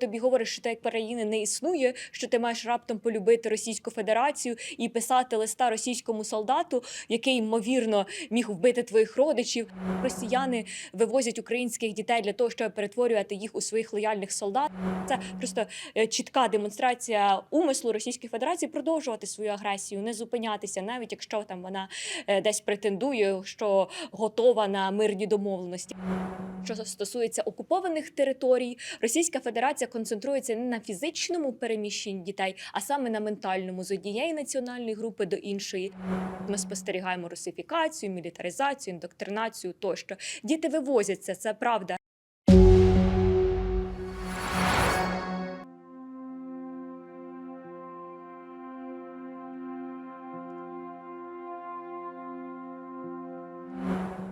Тобі говориш, що так країни не існує, що ти маєш раптом полюбити Російську Федерацію і писати листа російському солдату, який ймовірно міг вбити твоїх родичів. Росіяни вивозять українських дітей для того, щоб перетворювати їх у своїх лояльних солдат. Це просто е, чітка демонстрація умислу Російської Федерації продовжувати свою агресію, не зупинятися, навіть якщо там вона е, десь претендує, що готова на мирні домовленості. Що стосується окупованих територій, Російська Федерація концентрується не на фізичному переміщенні дітей, а саме на ментальному з однієї національної групи до іншої. Ми спостерігаємо русифікацію, мілітаризацію, індоктринацію тощо. Діти вивозяться, це правда.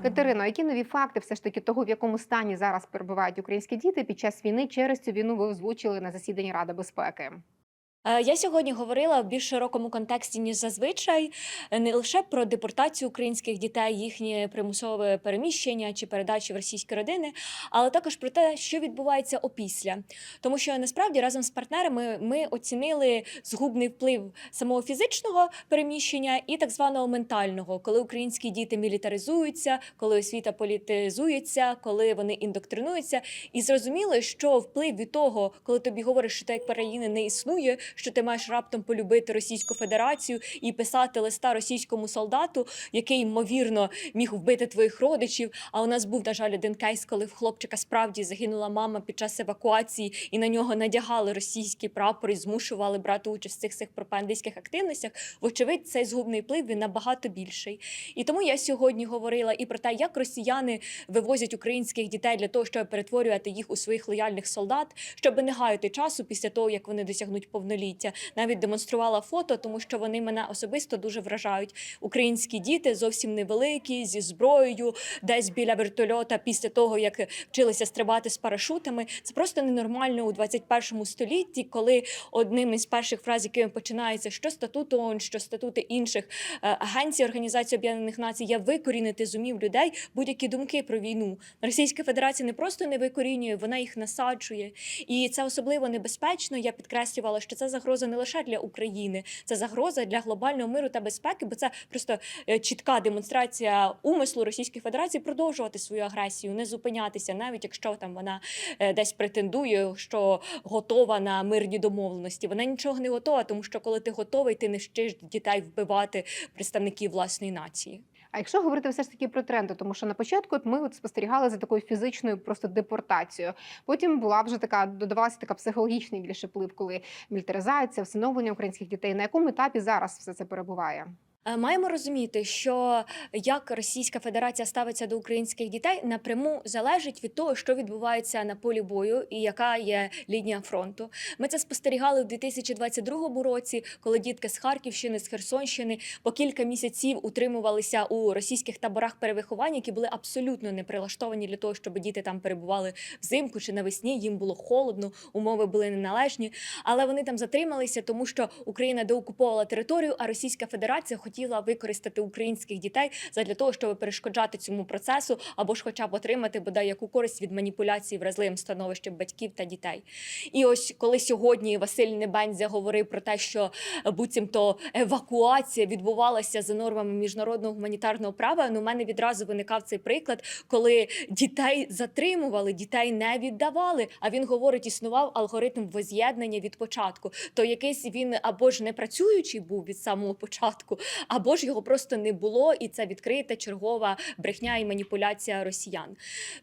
Катерино, які нові факти все ж таки того, в якому стані зараз перебувають українські діти під час війни через цю війну ви озвучили на засіданні Ради безпеки? Е, Я сьогодні говорила в більш широкому контексті, ніж зазвичай, е, не лише про депортацію українських дітей, їхнє примусове переміщення чи передачі в російські родини, але також про те, що відбувається опісля. Тому що насправді разом з партнерами ми оцінили згубний вплив самого фізичного переміщення і так званого ментального, коли українські діти мілітаризуються, коли освіта політизується, коли вони індоктринуються. І зрозуміли, що вплив від того, коли тобі говориш, що так країни не існує, що ти маєш раптом полюбити Російську Федерацію і писати листа російському солдату, який ймовірно міг вбити твоїх родичів. А у нас був, на жаль, один кейс, коли в хлопчика справді загинула мама під час евакуації, і на нього надягали російський прапор і змушували брати участь в цих цих пропагандистських активностях. Вочевидь, цей згубний вплив він набагато більший. І тому я сьогодні говорила і про те, як росіяни вивозять українських дітей для того, щоб перетворювати їх у своїх лояльних солдат, щоб не гаяти часу після того, як вони досягнуть повноліття. Навіть демонструвала фото, тому що вони мене особисто дуже вражають. Українські діти зовсім невеликі, зі зброєю, десь біля вертольота, після того як вчилися стрибати з парашутами. Це просто ненормально у 21 столітті, коли одним із перших фраз, якими починається що статут ООН, що статути інших е, агенцій Організації Об'єднаних Націй, є викорінити з умів людей будь-які думки про війну. Російська Федерація не просто не викорінює, вона їх насаджує, і це особливо небезпечно. Я підкреслювала, що це загроза не лише для України, це загроза для глобального миру та безпеки, бо це просто е, чітка демонстрація умислу Російської Федерації продовжувати свою агресію, не зупинятися, навіть якщо там вона е, десь претендує, що готова на мирні домовленості. Вона нічого не готова, тому що коли ти готовий, ти не вчиш дітей вбивати представників власної нації. А якщо говорити все ж таки про тренди, тому що на початку от ми от спостерігали за такою фізичною просто депортацією. Потім була вже така додавалася така психологічний більше вплив, коли мілітаризація, всиновлення українських дітей. На якому етапі зараз все це перебуває? Е, Маємо розуміти, що як Російська Федерація ставиться до українських дітей напряму залежить від того, що відбувається на полі бою і яка є лінія фронту. Ми це спостерігали у 2022 році, коли дітки з Харківщини, з Херсонщини по кілька місяців утримувалися у російських таборах перевиховання, які були абсолютно не прилаштовані для того, щоб діти там перебували взимку чи навесні. Їм було холодно, умови були неналежні. Але вони там затрималися, тому що Україна деокуповувала територію, а Російська Федерація хотіла використати українських дітей задля того, щоб перешкоджати цьому процесу, або ж, хоча б отримати бодай яку користь від маніпуляції вразливим становищем батьків та дітей. І ось коли сьогодні Василь Небензя говорив про те, що е, буцімто евакуація відбувалася за нормами міжнародного гуманітарного права. Ну, у мене відразу виникав цей приклад, коли дітей затримували, дітей не віддавали. А він говорить, існував алгоритм воз'єднання від початку. То якийсь він або ж не працюючий був від самого початку, або ж його просто не було, і це відкрита чергова брехня і маніпуляція росіян.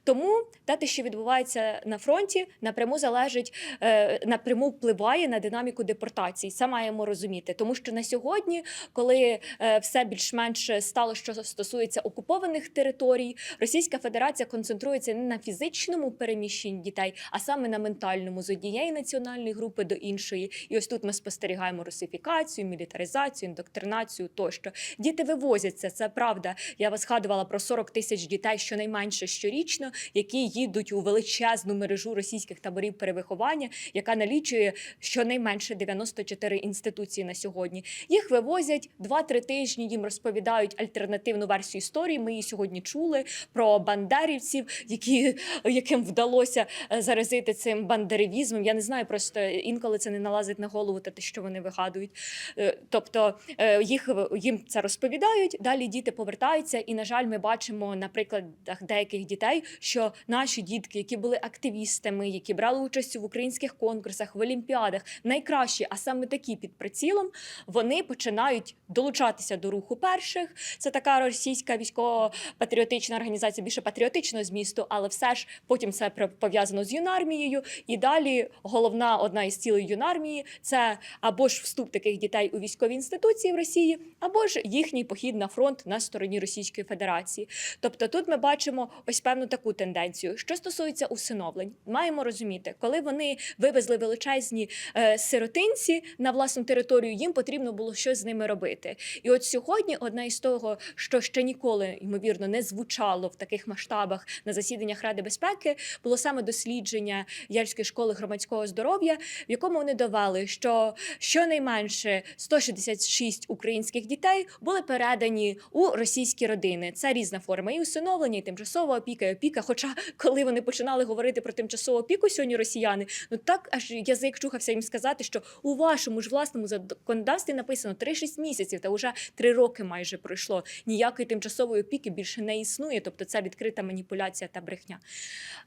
Тому та те, що відбувається на фронті, напряму залежить е, напряму впливає на динаміку депортації. Це маємо розуміти, тому що на сьогодні, коли е, все більш-менш стало, що стосується окупованих територій, Російська Федерація концентрується не на фізичному переміщенні дітей, а саме на ментальному з однієї національної групи до іншої. І ось тут ми спостерігаємо русифікацію, мілітаризацію, індоктринацію тощо. Тощо. Діти вивозяться, це правда. Я вас згадувала про 40 тисяч дітей щонайменше щорічно, які їдуть у величезну мережу російських таборів перевиховання, яка налічує щонайменше 94 інституції на сьогодні. Їх вивозять 2-3 тижні. Їм розповідають альтернативну версію історії. Ми її сьогодні чули про бандерівців, які яким вдалося е, заразити цим бандерівізмом. Я не знаю, просто інколи це не налазить на голову, те, що вони вигадують. Е, Тобто е, їх їм це розповідають. Далі діти повертаються, і на жаль, ми бачимо на прикладах деяких дітей, що наші дітки, які були активістами, які брали участь в українських конкурсах, в олімпіадах, найкращі, а саме такі під прицілом, вони починають долучатися до руху перших. Це така російська військово-патріотична організація, більше патріотичного змісту, але все ж потім це пов'язано з юнармією. І далі головна одна із цілей юнармії це або ж вступ таких дітей у військові інституції в Росії, або ж їхній похід на фронт на стороні Російської Федерації. Тобто тут ми бачимо ось певну таку тенденцію. Що стосується усиновлень, маємо розуміти, коли вони вивезли величезні е, сиротинці на власну територію, їм потрібно було щось з ними робити. І от сьогодні одна із того, що ще ніколи ймовірно не звучало в таких масштабах на засіданнях Ради безпеки, було саме дослідження Єльської школи громадського здоров'я, в якому вони довели, що щонайменше 166 українських дітей були передані у російські родини. Це різна форма і усиновлення, і тимчасова опіка, і опіка. Хоча, коли вони починали говорити про тимчасову опіку сьогодні, росіяни, ну так аж язик чухався їм сказати, що у вашому ж власному законодавстві написано 3-6 місяців, та вже 3 роки майже пройшло. Ніякої тимчасової опіки більше не існує, тобто це відкрита маніпуляція та брехня.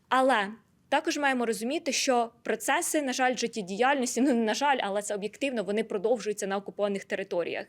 Але також маємо розуміти, що процеси, на жаль, життєдіяльності, ну не на жаль, але це об'єктивно, вони продовжуються на окупованих територіях.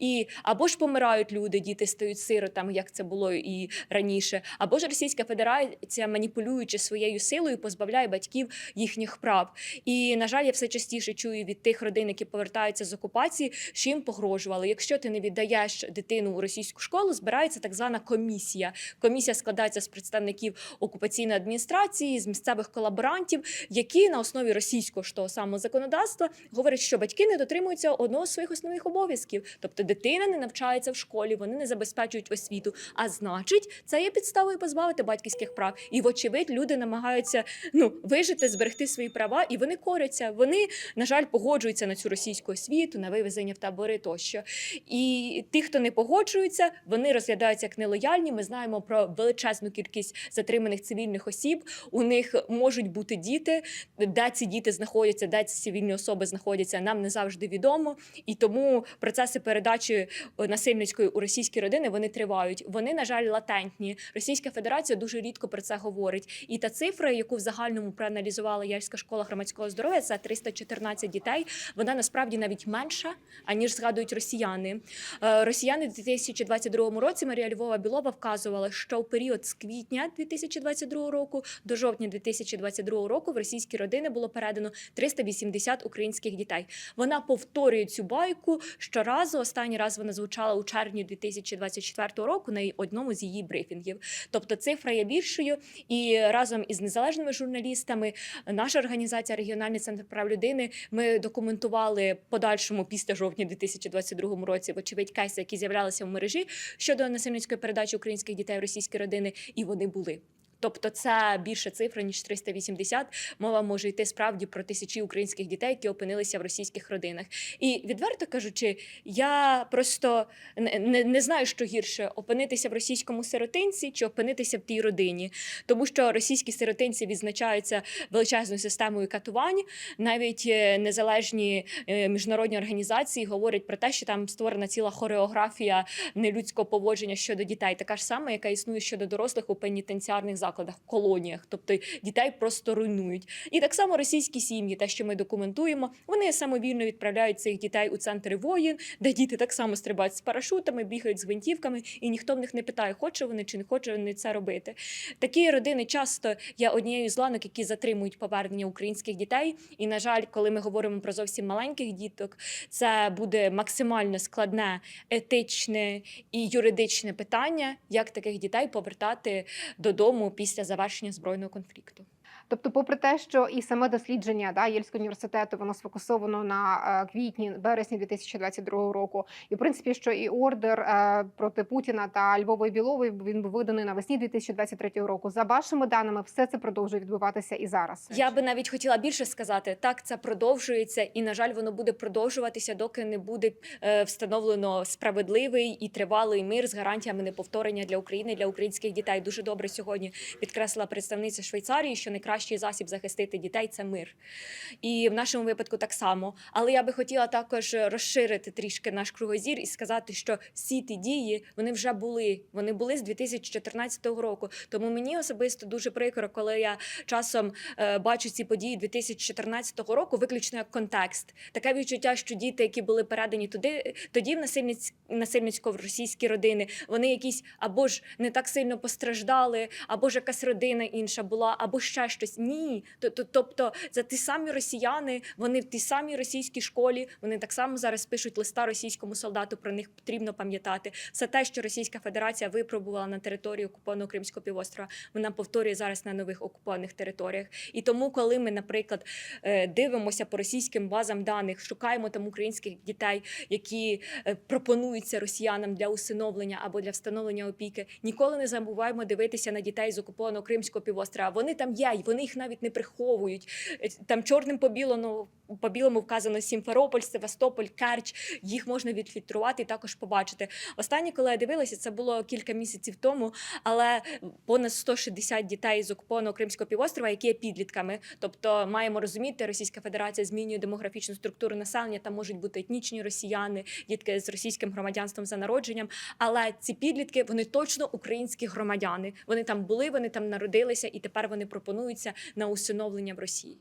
І або ж помирають люди, діти стають сиротами, як це було і раніше, або ж Російська Федерація, маніпулюючи своєю силою, позбавляє батьків їхніх прав. І на жаль, я все частіше чую від тих родин, які повертаються з окупації, що їм погрожували. Якщо ти не віддаєш дитину у російську школу, збирається так звана комісія. Комісія складається з представників окупаційної адміністрації, з місцевих колаборантів, які на основі російського ж того самого законодавства говорять, що батьки не дотримуються одного з своїх основних обов'язків. Тобто дитина не навчається в школі, вони не забезпечують освіту. А значить, це є підставою позбавити батьківських прав. І, вочевидь, люди намагаються ну вижити, зберегти свої права, і вони коряться. Вони, на жаль, погоджуються на цю російську освіту, на вивезення в табори тощо. І ті, хто не погоджуються, вони розглядаються як нелояльні. Ми знаємо про величезну кількість затриманих цивільних осіб. У них можуть бути діти, де ці діти знаходяться, де ці цивільні особи знаходяться, нам не завжди відомо. І тому процеси передачі е, насильницької у російські родини вони тривають. Вони, на жаль, латентні. Російська Федерація дуже рідко про це говорить. І та цифра, яку в загальному проаналізувала Єльська школа громадського здоров'я, це 314 дітей. Вона насправді навіть менша, аніж згадують росіяни. Е, Росіяни в 2022 році Марія Львова Білова вказувала, що в період з квітня 2022 року до жовтня 2022 року в російські родини було передано 380 українських дітей. Вона повторює цю байку щоразу. Останній раз вона звучала у червні 2024 року на одному з її брифінгів. Тобто цифра є більшою, і разом із незалежними журналістами наша організація Регіональний центр прав людини. Ми документували подальшому після жовтня 2022 році, вочевидь, кейси, які з'являлися в мережі щодо насильницької передачі українських дітей в російські родини, і вони були. Тобто це більше цифра ніж 380. Мова може йти справді про тисячі українських дітей, які опинилися в російських родинах. І відверто кажучи, я просто не, не, знаю, що гірше опинитися в російському сиротинці чи опинитися в тій родині, тому що російські сиротинці відзначаються величезною системою катувань. Навіть е, незалежні е, міжнародні організації говорять про те, що там створена ціла хореографія нелюдського поводження щодо дітей, така ж сама, яка існує щодо дорослих у пенітенціарних закладах, в колоніях, тобто дітей просто руйнують. І так само російські сім'ї, те, що ми документуємо, вони самовільно відправляють цих дітей у центри воїн, де діти так само стрибають з парашутами, бігають з гвинтівками, і ніхто в них не питає, хоче вони чи не хоче вони це робити. Такі родини часто є однією з ланок, які затримують повернення українських дітей. І, на жаль, коли ми говоримо про зовсім маленьких діток, це буде максимально складне етичне і юридичне питання, як таких дітей повертати додому після завершення збройного конфлікту. Тобто, попри те, що і саме дослідження да, Єльського університету воно сфокусовано на е, квітні, березні 2022 року, і в принципі, що і ордер е, проти Путіна та Львова і Білової він був виданий навесні 2023 року. За вашими даними, все це продовжує відбуватися і зараз. Я би навіть хотіла більше сказати. Так, це продовжується, і на жаль, воно буде продовжуватися, доки не буде е, встановлено справедливий і тривалий мир з гарантіями неповторення для України, для українських дітей. Дуже добре сьогодні підкреслила представниця Швейцарії, що найкращий засіб захистити дітей це мир. І в нашому випадку так само. Але я би хотіла також розширити трішки наш кругозір і сказати, що всі ті дії вони вже були. Вони були з 2014 року. Тому мені особисто дуже прикро, коли я часом е, бачу ці події 2014 року, виключно як контекст. Таке відчуття, що діти, які були передані туди, тоді в насильниць, насильницько в російські родини, вони якісь або ж не так сильно постраждали, або ж якась родина інша була, або ще щось. Ні. Т- т- Тобто, за ті самі росіяни, вони в тій самій російській школі, вони так само зараз пишуть листа російському солдату. Про них потрібно пам'ятати. Все те, що Російська Федерація випробувала на території окупованого Кримського півострова, вона повторює зараз на нових окупованих територіях. І тому, коли ми, наприклад, е, дивимося по російським базам даних, шукаємо там українських дітей, які е, пропонуються росіянам для усиновлення або для встановлення опіки, ніколи не забуваємо дивитися на дітей з окупованого Кримського півострова. Вони там є, і вони їх навіть не приховують. Е, Там чорним по білому, по білому вказано Сімферополь, Севастополь, Керч. Їх можна відфільтрувати і також побачити. Останнє, коли я дивилася, це було кілька місяців тому, але понад 160 дітей з окупованого Кримського півострова, які є підлітками. Тобто маємо розуміти, Російська Федерація змінює демографічну структуру населення. Там можуть бути етнічні росіяни, дітки з російським громадянством за народженням. Але ці підлітки вони точно українські громадяни. Вони там були, вони там народилися, і тепер вони пропонуються на усиновлення в Росії.